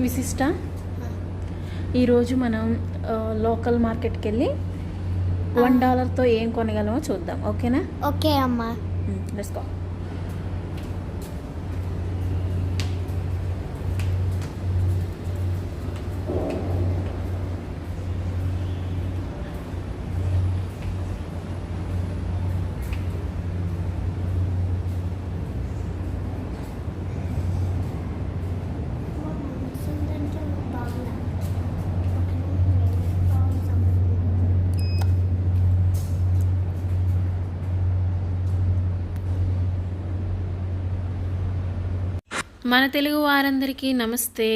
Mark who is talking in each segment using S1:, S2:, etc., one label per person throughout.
S1: విశిష్ట ఈరోజు మనం లోకల్ మార్కెట్కి వెళ్ళి వన్ డాలర్తో ఏం కొనగలమో చూద్దాం. ఓకేనా?
S2: ఓకే అమ్మా.
S1: లెట్స్ గో మన తెలుగు వారందరికీ నమస్తే.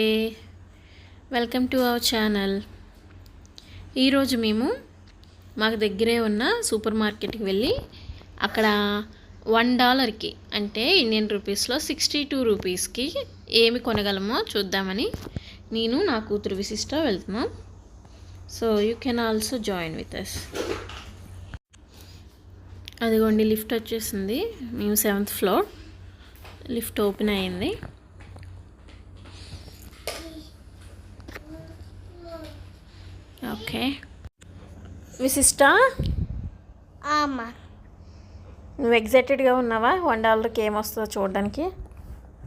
S1: Welcome to our channel. ఈరోజు మేము మాకు దగ్గరే ఉన్న సూపర్ మార్కెట్కి వెళ్ళి అక్కడ వన్ డాలర్కి అంటే ఇండియన్ రూపీస్లో సిక్స్టీ టూ రూపీస్కి ఏమి కొనగలమో చూద్దామని నేను నా కూతురు విశిష్ట వెళ్తున్నాం. So you can also join with us అదిగోండి లిఫ్ట్ వచ్చేసింది. మేము సెవెంత్ ఫ్లోర్. లిఫ్ట్ ఓపెన్ అయింది ఓకే. విశిష్ట
S2: అమ్మా.
S1: నువ్వు ఎగ్జైటెడ్గా ఉన్నావా? వన్ డాలర్కి ఏమొస్తుందో చూడడానికి?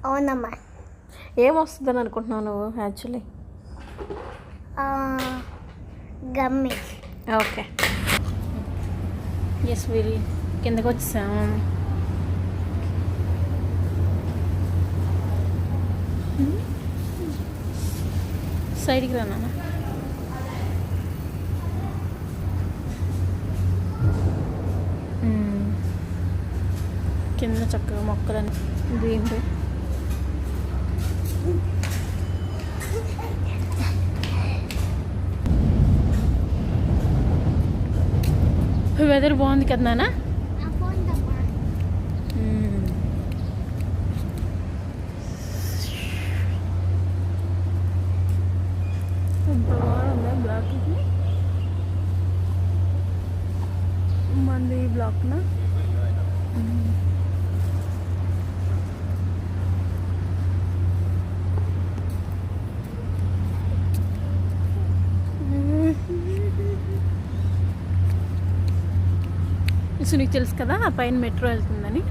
S2: అవునమ్మా.
S1: ఏమొస్తుందని అనుకుంటున్నావు నువ్వు యాక్చువల్లీ?
S2: గమ్మి.
S1: ఓకే. ఎస్ వీరి కిందకు వచ్చాం సైడ్కి రా కింద చక్కగా మొక్కలని గ్రీన్ వెదర్ బాగుంది కదా బ్లాక్ మంది బ్లాక్నా? సో నీకు తెలుసు కదా ఆ పైన మెట్రో వెళ్తుందని.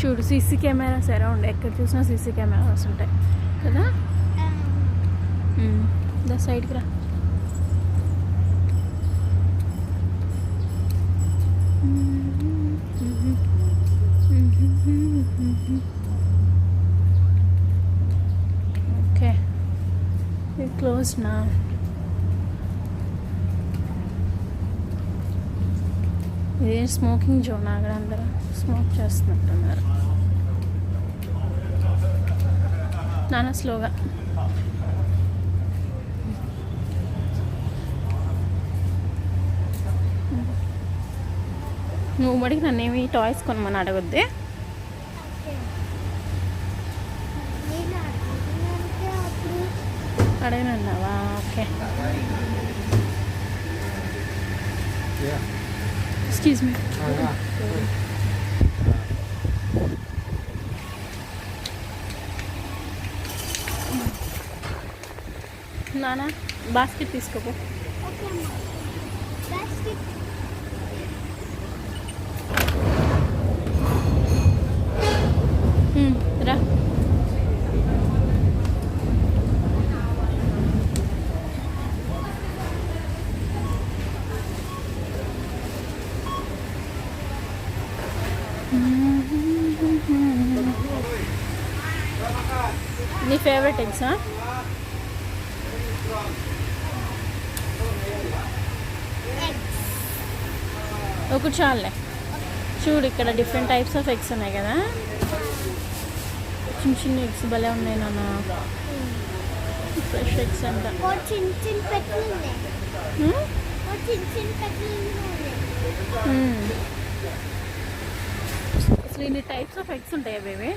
S1: చూడు సీసీ కెమెరాస్ అరౌండ్ ఎక్కడ చూసినా సీసీ కెమెరాస్ ఉంటాయి కదా? Hmm. దా సైడ్కి రా. ఓకే ఇది క్లోజ్ ఇది స్మోకింగ్ జోన్ అక్కడ అందరూ స్మోక్ చేస్తున్నట్టున్నారు. నాన్న స్లోగా నువ్వు మడికి నన్ను ఏమి టాయ్స్ కొనమని అడగొద్దే? అడగనన్నావా ఓకే ఎక్స్క్యూజ్ మీ నానా బాస్కెట్ తీసుకోపో హ్మ్, రా ఎగ్సా ఒకటి చాలే చూడు ఇక్కడ డిఫరెంట్ టైప్స్ ఆఫ్ ఎగ్స్ ఉన్నాయి కదా. చిన్న చిన్న ఎగ్స్ భలే ఉన్నాయి నాన్న. ఫ్రెష్ ఎగ్స్ అంట. అసలు ఇన్ని టైప్స్ ఆఫ్ ఎగ్స్ ఉంటాయా baby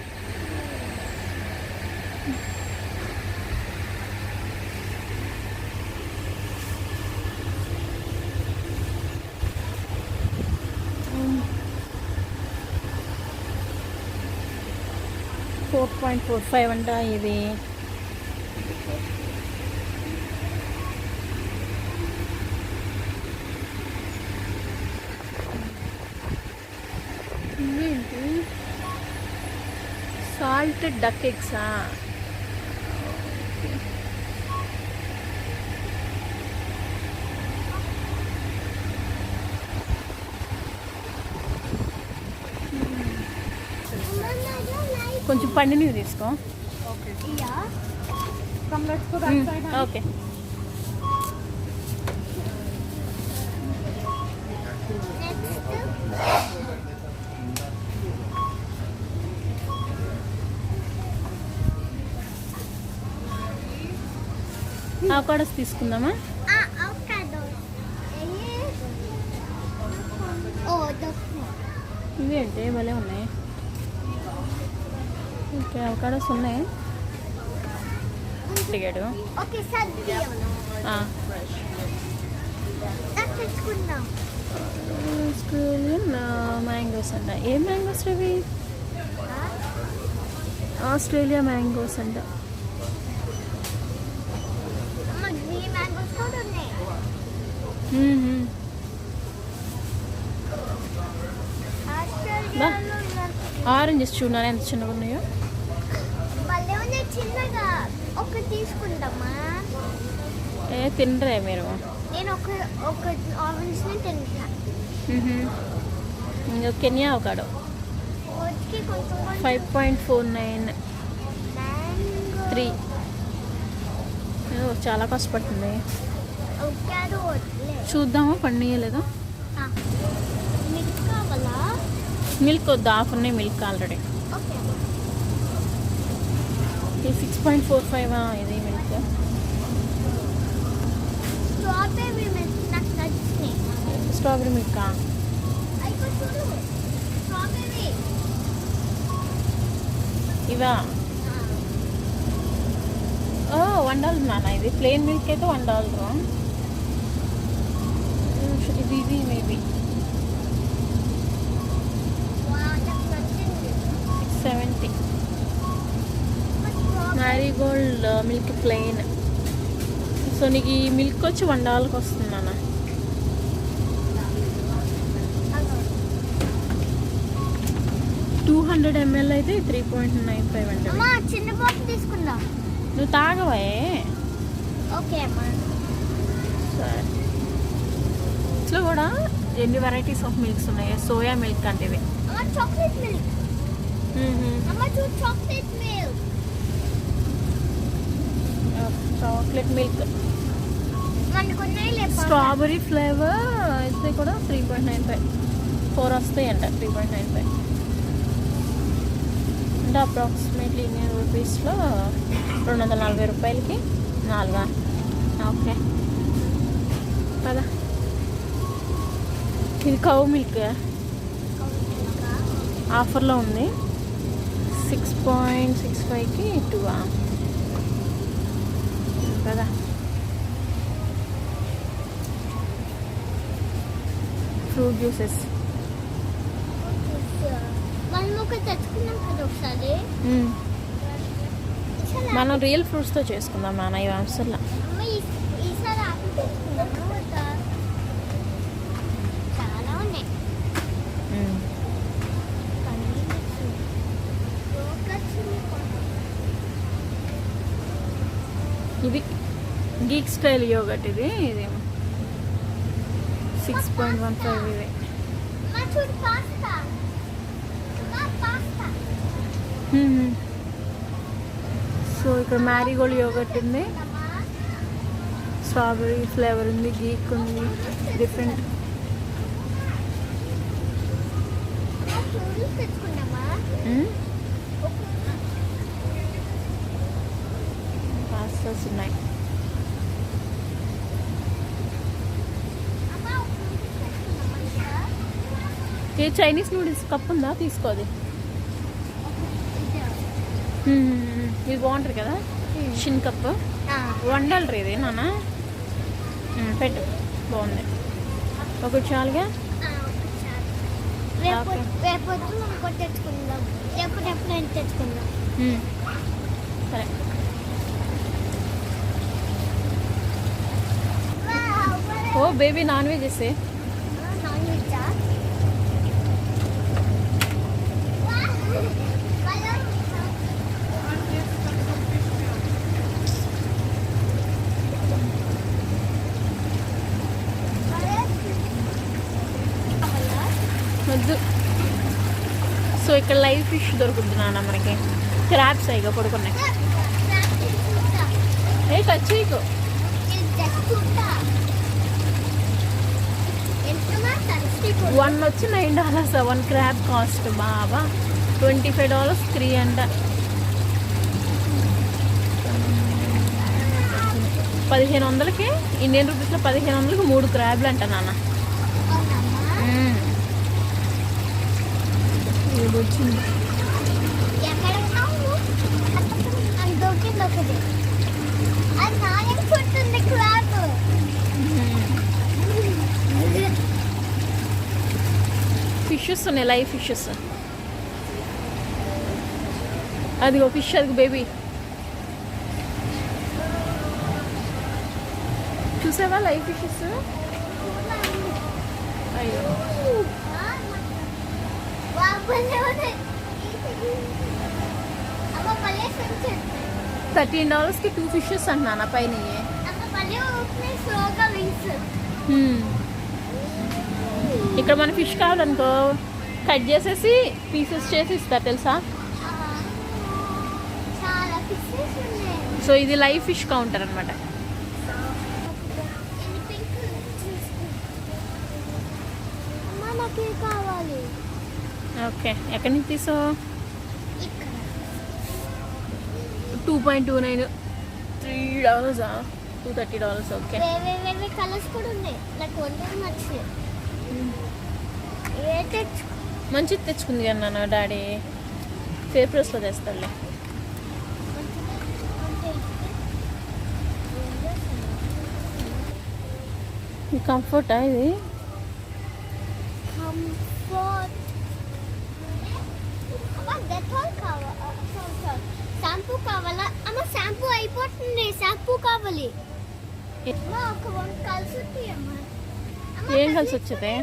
S1: four point four five అంట ఇది. సాల్ట్ డక్ ఎగ్సా? కొంచెం పండినవి తీసుకో. ఓకే. అవకాడోస్ తీసుకుందామా
S2: ఆ అవకాడో ఓ దొక్కు
S1: ఇవేంటి భలే ఉన్నాయి ఓకే అవకాడోస్ ఉన్నాయి. ఆస్ట్రేలియన్ మ్యాంగోస్ అంట. ఏ మ్యాంగోస్ అవి ఆస్ట్రేలియా మ్యాంగోస్ అంట. ఆరెంజెస్ చూడాలి ఎంత చిన్నగా ఉన్నాయి.
S2: చిన్నగా ఒకటి తీసుకుందామా?
S1: ఏ తినరే మీరు.
S2: నేను ఒక ఒక ఆరెంజ్ని తింటా.
S1: ఇంకా కెన్యా
S2: కొంచెం
S1: five point four nine. Three. చాలా కష్టపడుతుంది. చూద్దామా
S2: కావాలా?
S1: మిల్క్ వద్దు ఆఫ్ ఉన్నాయి మిల్క్ ఆల్రెడీ. ఇది సిక్స్ పాయింట్ ఫోర్ ఫైవ్ ఇది మిల్క్
S2: స్ట్రాబెర్రీ మిల్క్ నాకు
S1: స్ట్రాబెరీ మిల్క్ ఇవా ఓ వన్ డాలర్ నాన్న ఇది ప్లెయిన్ మిల్క్ అయితే వన్ డాలర్ ఇది ఇది maybe six seventy marigold milk plain. So నీకు ఈ మిల్క్ వచ్చి వన్ డాలర్కి వస్తుంది నాన్న. టూ హండ్రెడ్ ఎంఎల్ అయితే త్రీ పాయింట్ నైన్ ఫైవ్ అంటే
S2: అమ్మా చిన్న తీసుకుందాం.
S1: నువ్వు తాగవే
S2: ఓకే అమ్మా.
S1: సరే. ఇట్లా కూడా ఎన్ని వెరైటీస్ ఆఫ్ మిల్క్స్ ఉన్నాయి సోయా మిల్క్ అంటే
S2: chocolate milk chocolate milk
S1: chocolate milk. Strawberry flavour అయితే కూడా three point nine five. Four వస్తాయి అంట త్రీ పాయింట్ నైన్ ఫైవ్. అంటే అప్రాక్సిమేట్లీ ఇండియన్ రూపీస్లో రెండు వందల నలభై రూపాయలకి నాలుగా. ఓకే. కదా ఇది కవ్ మిల్క్. ఆఫర్లో ఉంది. సిక్స్ పాయింట్ సిక్స్ ఫైవ్కి టూ కదా. Fruit juices
S2: hmm. మనం ఒకసారి
S1: మనం రియల్ ఫ్రూట్స్తో చేసుకుందాం నాన్న
S2: ఈ- ఈసారి ఆపిల్ తెచ్చుకున్నామా వద్దా? చాలా ఉన్నాయి పన్నీర్ తెచ్చింది. యోగర్ట్స్ ఉన్నాయి కొన్ని.
S1: ఇది గీక్ స్టైల్ యోగట్ ఇది ఇది. సిక్స్ పాయింట్ వన్ ఫైవ్ ఇది.
S2: అమ్మ చూడు పాస్తా అమ్మ పాస్తా
S1: సో ఇక్కడ మ్యారీగోల్డ్ యోగట్ ఉంది. స్ట్రాబెరీ ఫ్లేవర్ ఉంది గీక్ ఉంది డిఫరెంట్
S2: తెచ్చుకున్నామా
S1: పాస్తాస్ ఉన్నాయి
S2: అమ్మ ఫ్రూట్స్ తెచ్చుకున్నామా ఇంకా?
S1: ఏ చైనీస్ నూడిల్స్ కప్ ఉందా? తీసుకోది
S2: ఇదే.
S1: ఇది బాగుంటుంది కదా? షిన్ కప్ డాలర్ ఇది నాన్న మ్మ్, పెట్టు. బాగుంది. ఒకటి చాలుగా.
S2: రేపు తెచ్చుకుందాం. రేపు ఎప్పుడైనా తెచ్చుకుందాం.
S1: సరే. ఓ బేబీ నాన్ వెజ్ వేసే
S2: a non-veg ah? Wow. Hello.
S1: వద్దు సో ఇక్కడ లైవ్ ఫిష్ దొరుకుతుంది నాన్న మనకి. క్రాబ్స్ ఇక పడుకున్నాయి. ఏ టచ్ చేయకు వన్ వచ్చి nine dollars one crab cost బాబా ట్వంటీ ఫైవ్ డాలర్స్ త్రీ అంట. పదిహేను వందలకి ఇండియన్ రూపీస్లో పదిహేను వందలకి మూడు క్రాబ్లు అంట నాన్న. వచ్చింది
S2: ఎక్కడ ఉన్నావు అది ఒకటి అది నాయకు పుట్టింది క్లాత్.
S1: ఫిషెస్ ఉన్నాయి లైవ్ ఫిషెస్ అదిగో ఫిష్ అదిగో బేబీ. చూసావా లైవ్ ఫిషెస్ అయ్యో.
S2: అమ్మ
S1: థర్టీన్ డాలర్స్కి టూ ఫిషెస్ అంటున్నాను పైన ఇక్కడ మన ఫిష్ కావాలనుకో కట్ చేసేసి పీసెస్ చేసి ఇస్తారు తెలుసా? సో ఇది లైవ్ ఫిష్ కౌంటర్ అనమాట ఓకే ఎక్కడి నుంచి తీసో
S2: ఇక్కడ
S1: two point two nine three డాలర్సా two thirty dollars okay
S2: colours కూడా ఉన్నాయి. నాకు నచ్చింది.
S1: మంచిది తెచ్చుకుంది కదా నాన్న డాడీ. పేపర్స్లో తెస్తాడులే. కంఫర్టా ఇది?
S2: కంఫర్ట్ షాంపూ కావాలా? అమ్మ షాంపూ అయిపోతుంది. షాంపూ కావాలి.
S1: ఏం కలిసి వచ్చేది?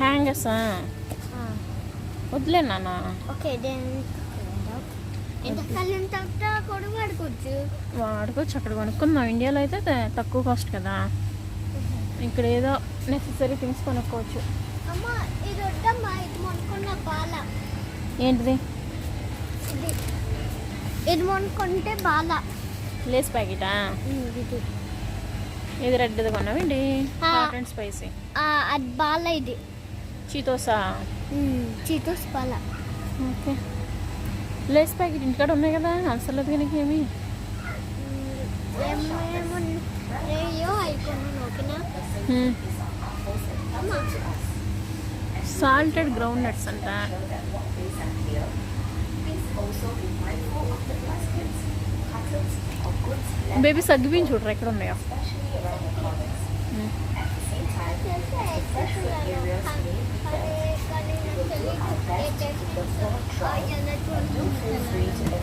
S1: హ్యాంగర్సా? వద్దులే నాన్న.
S2: ఓకే వాడుకోవచ్చు.
S1: అక్కడ కొనుక్కుందాం. ఇండియాలో అయితే తక్కువ కాస్ట్ కదా. ఇక్కడ ఏదో నెసెసరీ థింగ్స్ కొనుక్కోవచ్చు.
S2: అమ్మ ఇది వద్దమ్మా ఇది మొనుకున్న బాల
S1: ఏంటిది?
S2: ఇది. మొనుకుంటే బాల
S1: లేస్ ప్యాకెటా?
S2: ఇది.
S1: రెడ్ది. హాట్ అండ్ స్పైసీ
S2: అది బాల ఇది.
S1: చీతోసా?
S2: చీతోస్ బాల.
S1: ఓకే. లేస్ ప్యాకెట్ ఇంటికాడ ఉన్నాయి కదా అవసరం లేదు కానీ ఏమి? సాల్టెడ్ గ్రౌండ్ నట్స్ అంట. బేబీ సగ్గుబియ్యం చూడరా ఎక్కడ ఉన్నాయో?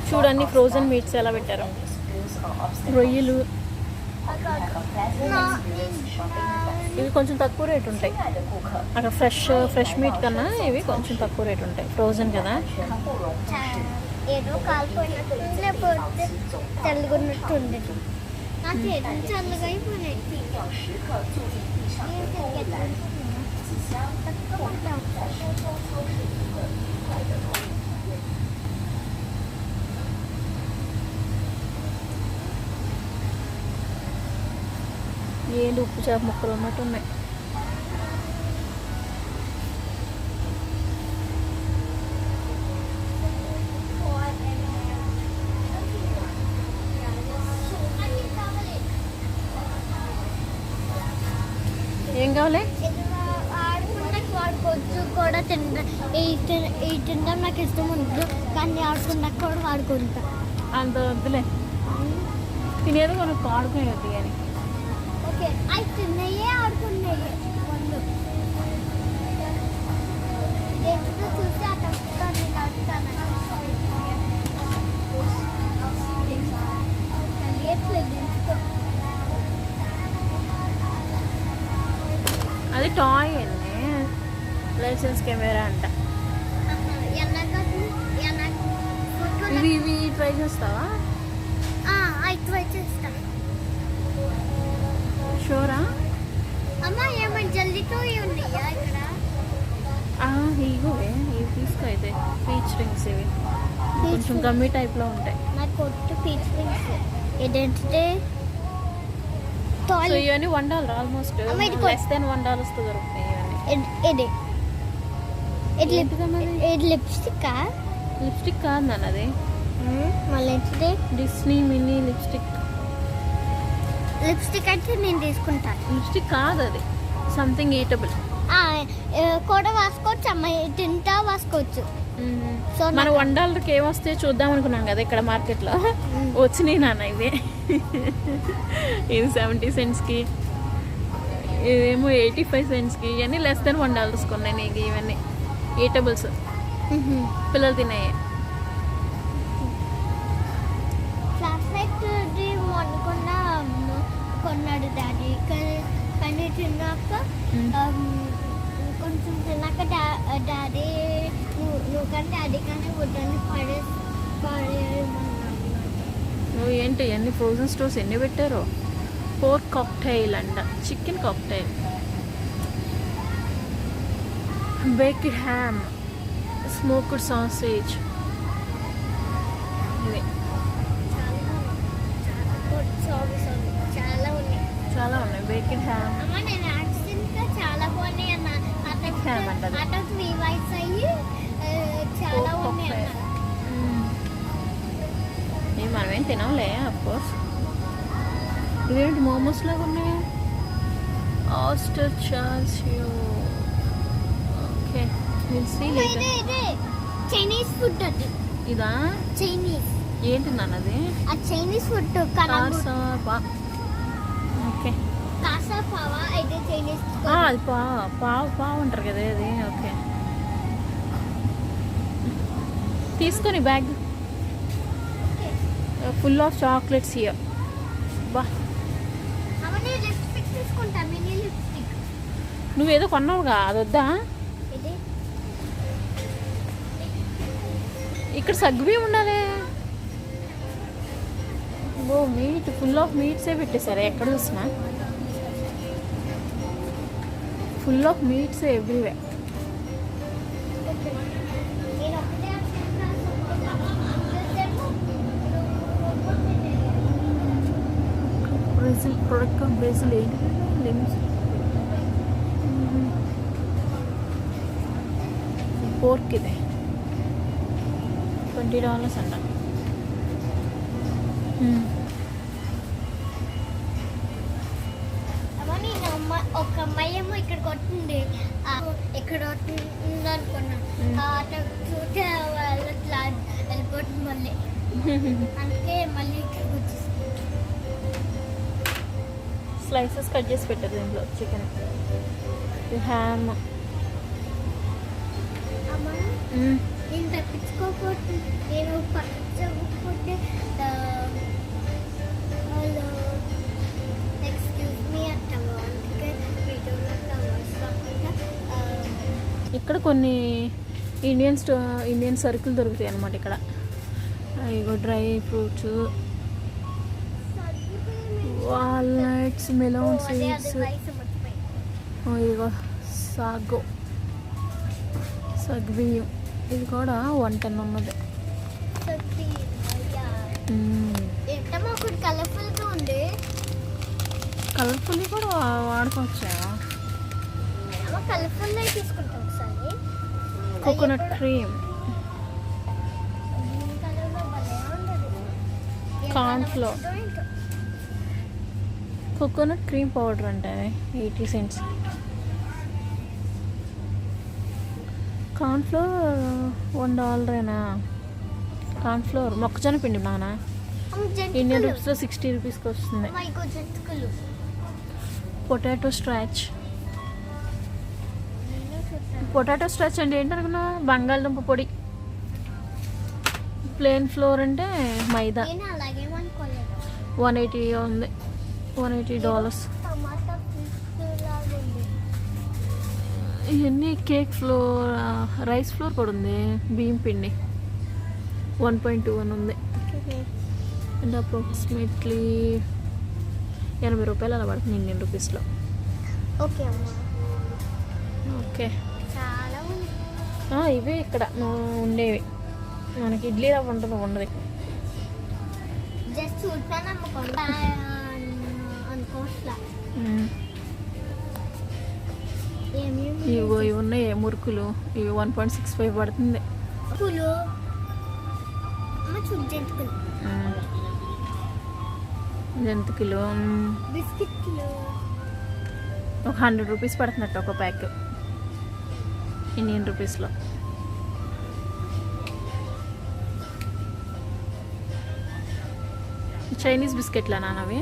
S1: చూడండి ఫ్రోజన్ మీట్స్ ఎలా పెట్టారు? రొయ్యలు. ఇవి కొంచెం తక్కువ రేట్ ఉంటాయి. అక్కడ ఫ్రెష్ ఫ్రెష్ మీట్ కన్నా ఇవి కొంచెం తక్కువ రేట్ ఉంటాయి. ఫ్రోజన్ కదా.
S2: ఏదో కాలిపోయినట్టు లేకపోతే తెల్లగొన్నట్టు ఉండదు నా చేతులు చల్లగా అయిపోయినాయి
S1: ఏంటి ఉప్పు చేప ముక్కలు ఉన్నట్టున్నాయి కావాలి?
S2: వాడుకోవచ్చు కూడా తింటా ఈ తినడం నాకు ఇష్టం ఉండదు కానీ ఆడుకున్నాక కూడా వాడుకుంటా.
S1: అంత వద్దులే. తినేది కొనుక్కో వద్దు కానీ
S2: ఓకే అవి తిన్నయ్యే ఆడుకున్నాయి చూసి అక్కడ చూస్తే అక్కడ
S1: లైసెన్స్ కెమెరా అంట. ఇవి ఇవి ట్రై చేస్తావా?
S2: ట్రై చేస్తా
S1: షోరా?
S2: అమ్మ ఏమైనా జల్దీతో ఉన్నాయా ఇక్కడ
S1: ఇగోవే ఇవి. తీసుకో అయితే పీచ్ రింగ్స్ ఇవి కొంచెం గమ్మి టైప్లో ఉంటాయి.
S2: నాకు కొట్టు పీచ్ రింగ్స్ ఏంటంటే
S1: సో
S2: టాయిలెట్
S1: ఇవన్నీ one dollar almost less than one దొరుకుతాయి
S2: ఇది. ఇది
S1: ఇది?
S2: లిప్స్టిక్?
S1: లిప్స్టిక్ కాదు నాన్న అది.
S2: మళ్ళీ ఏంటిది?
S1: Disney mini lipstick.
S2: లిప్స్టిక్ అయితే నేను తీసుకుంటాను
S1: లిప్స్టిక్ కాదు అది. సంథింగ్ ఈటబుల్
S2: కూడా వాసుకోవచ్చు అమ్మ తింటా వాసుకోవచ్చు. సో
S1: మన
S2: నాకు-
S1: వన్ డాలర్కి ఏం వస్తే చూద్దాం అనుకున్నాం కదా ఇక్కడ మార్కెట్లో. వచ్చినాయి నాన్న ఇవే. ఇది సెవెంటీ సెంట్స్కి ఇదేమో ఎయిటీ ఫైవ్ సెంట్స్కి ఇవన్నీ లెస్ దెన్ వన్ డాలర్స్ కొన్నాయి నీకు ఇవన్నీ. ఈటబుల్స్. పిల్లలు తిన్నాయి
S2: కొన్న కొన్నాడు డాడీ కానీ తిన్నాక కొంచెం తిన్నాక డా డాడీ నువ్వు నువ్వు కానీ పడే
S1: నువ్వు ఏంటి అన్ని ఫ్రోజన్ స్టోర్స్ ఎన్ని పెట్టారో? ఫోర్ కాక్టైల్ అంట chicken cocktail baked ham smoked sausage ఇవి.
S2: చాలా ఉన్నాయి.
S1: చాలా ఉన్నాయి బేక్డ్ హ్యామ్ అంటది.
S2: అటు చాలా ఉన్నాయి
S1: ఇవి మనమేం తినంలే కోర్స్ ఇవేంటి మోమోస్ లాగా ఉన్నాయి? ఆస్టర్ చార్జ్ ఓకే విల్ సీ
S2: ఇదే ఇదే. చైనీస్ ఫుడ్ అది.
S1: ఇదా?
S2: చైనీస్
S1: ఏంటి నాన్న అది?
S2: ఆ చైనీస్ ఫుడ్.
S1: కార్సా పా ఓకే
S2: కాసా పావా అయితే చైనీస్
S1: ఆ, అది పా పావు పావు అంటారు కదా అది. ఓకే తీసుకొని బ్యాగ్. ఫుల్ ఆఫ్ చాక్లెట్స్ ఇయర్ బా. నువ్వేదో కొన్నావుగా అది వద్దా ఇక్కడ సగ్గుబియ్యం ఉండాలి. ఓ మీట్ ఫుల్ ఆఫ్ మీట్సే పెట్టేశారు? ఎక్కడ చూసినా? Full of meats everyway product of Brazil ఏంటి లిమ్స్ పోర్క్ ఇది ట్వంటీ డాలర్స్ అంట.
S2: అమ్మ ఒక అమ్మాయి ఏమో ఇక్కడ కొట్టింది. ఇక్కడ కొట్టింది అనుకున్నా
S1: మ్మ్.
S2: ఆ, అటు చూస్తే వాళ్ళు వెళ్ళిపోతుంది మళ్ళీ. అందుకే మళ్ళీ ఇక్కడికి వచ్చేసి.
S1: స్లైసెస్ కట్ చేసి పెట్టారు దీంట్లో చికెన్. హ్యామ్
S2: నేను తప్పించుకోకపోతే నేను పచ్చకపోతే
S1: ఇక్కడ కొన్ని ఇండియన్ స్టో ఇండియన్ సరుకులు దొరుకుతాయి అన్నమాట ఇక్కడ ఇగో dry fruits walnuts melon seeds ఇదిగో సాగు. సగ్బియ్యం. ఇది కూడా వన్ టెన్ ఉన్నది కలర్ఫుల్ కూడా వాడుకోవచ్చా?
S2: అమ్మ కలర్ఫుల్ తీసుకుంటాం ఒకసారి.
S1: కోకోనట్ క్రీమ్
S2: గ్రీన్ కలర్లో భలే ఉండదు ఏ
S1: Corn
S2: కలర్
S1: flour.
S2: ఉంటుందో ఏంటో.
S1: కోకోనట్ క్రీమ్ పౌడర్ అంటే ఎయిటీ సెంట్స్ కార్న్ఫ్లోర్ వన్ డాలరేనా కార్న్ఫ్లోర్ మొక్కజొన్న పిండి నానా? ఇండియన్ రూపీస్లో సిక్స్టీ రూపీస్కి వస్తుంది? పొటాటో స్ట్రాచ్ పొటాటో స్ట్రాచ్ అంటే ఏంటనుకున్నా బంగాళదుంప పొడి. ప్లేన్ ఫ్లోర్ అంటే మైదా. వన్ ఎయిటీ ఉంది. One eighty dollars. ఇవన్నీ కేక్ ఫ్లోర్ రైస్ ఫ్లోర్ కూడా ఉంది బియ్యం పిండి. వన్ పాయింట్ టూ అని ఉంది. అండ్ అప్రాక్సిమేట్లీ ఎనభై రూపాయలు అలా పడుతుంది ఇండియన్ రూపీస్లో.
S2: Okay
S1: okay. ఇవే ఇక్కడ. ఉండేవి. మనకి ఇడ్లీ రవ్వ ఉంటుంది ఉండదు
S2: జస్ట్
S1: ఇవిగో ఇవి ఉన్నాయి మురుకులు. ఇవి వన్ పాయింట్ సిక్స్ ఫైవ్ పడుతుంది.
S2: జంతుకులు.
S1: ఒక హండ్రెడ్ రూపీస్ పడుతున్నట్టు ఒక ప్యాక్. ఇండియన్ రూపీస్లో. చైనీస్ బిస్కెట్లా నాన్నవి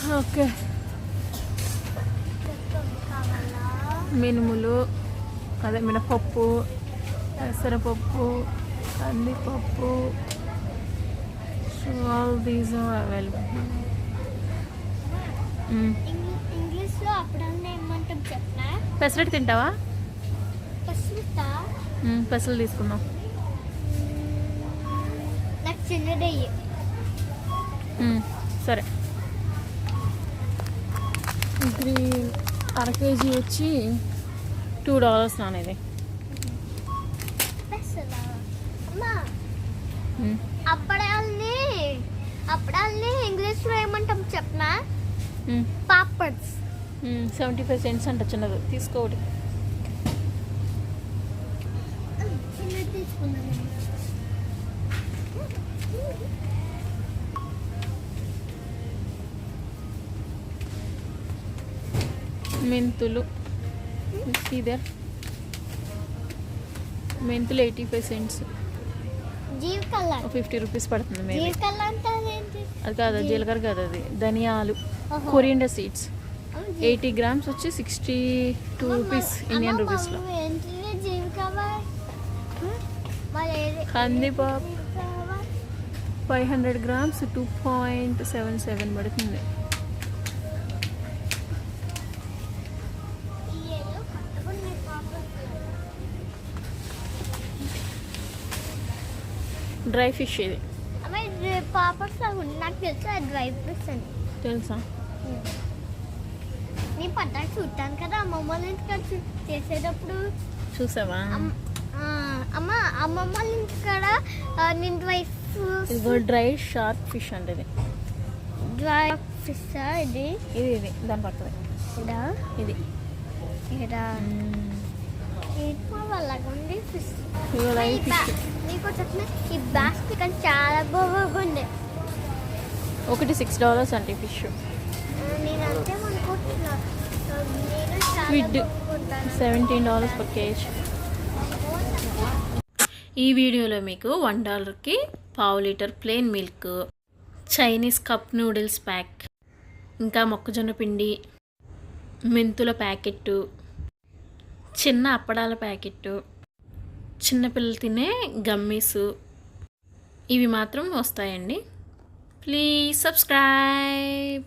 S1: ఓకే. మినుములు అదే మినపప్పు పెసరపప్పు కందిపప్పు. So all these are available
S2: English- ఇంగ్లీష్లో అప్పుడన్నా ఏమంటాం చెప్పనా?
S1: పెసరట్టు తింటావా? మ్మ్, పెసలు తీసుకుందాం.
S2: నాకు చిన్నదయ్యి
S1: మ్మ్, సరే. గ్రీన్ అర కేజీ వచ్చి టూ డాలర్స్ నానేది.
S2: అప్పడాల్ని అప్పడాల్ని ఇంగ్లీష్లో ఏమంటాం చెప్పనా. పాపడ్స్.
S1: సెవెంటీ ఫైవ్ సెంట్స్ అంట చిన్నది. తీసుకోవటి మెంతులు. ఇదే మెంతులు eighty five cents. Fifty rupees పడుతుంది అది కాదు జీలకర్ర కాదు అది. ధనియాలు. Coriander seeds. ఎయిటీ గ్రామ్స్ వచ్చి సిక్స్టీ టూ రూపీస్ ఇండియన్ రూపీస్లో.
S2: జీవికవ్వ?
S1: Five hundred grams two point seven seven పడుతుంది. డ్రై ఫిష్ ఇది.
S2: ఉంది. నాకు తెలుసు అది డ్రై ఫ్రూట్స్ అని.
S1: తెలుసా?
S2: నేను పడ్డాక చూస్తాను కదా అమ్మమ్మ చూ- చేసేటప్పుడు
S1: చూసావా?
S2: అమ్మ అమ్మమ్మ ఇంటికాడ నేను డ్రై
S1: ఇదిగో డ్రై షార్క్ ఫిష్ అంటే ఇది.
S2: డ్రై ఫిష్ ఇది?
S1: ఇది ఇది. దాని పక్కనే
S2: ఇదా?
S1: ఇది.
S2: ఈ బాస్కెట్ చాలా
S1: ఒకటి సిక్స్ డాలర్స్ అంటే ఫిష్.
S2: బాగుంటాను.
S1: సెవెంటీన్ డాలర్స్ పర్ కేజ్ ఈ వీడియోలో మీకు వన్ డాలర్కి పావు litre plain milk Chinese cup noodles pack ఇంకా మొక్కజొన్న పిండి మెంతుల ప్యాకెట్టు చిన్న అప్పడాల ప్యాకెట్టు చిన్నపిల్లలు తినే గమ్మీసు. ఇవి మాత్రం వస్తాయండి. Please subscribe.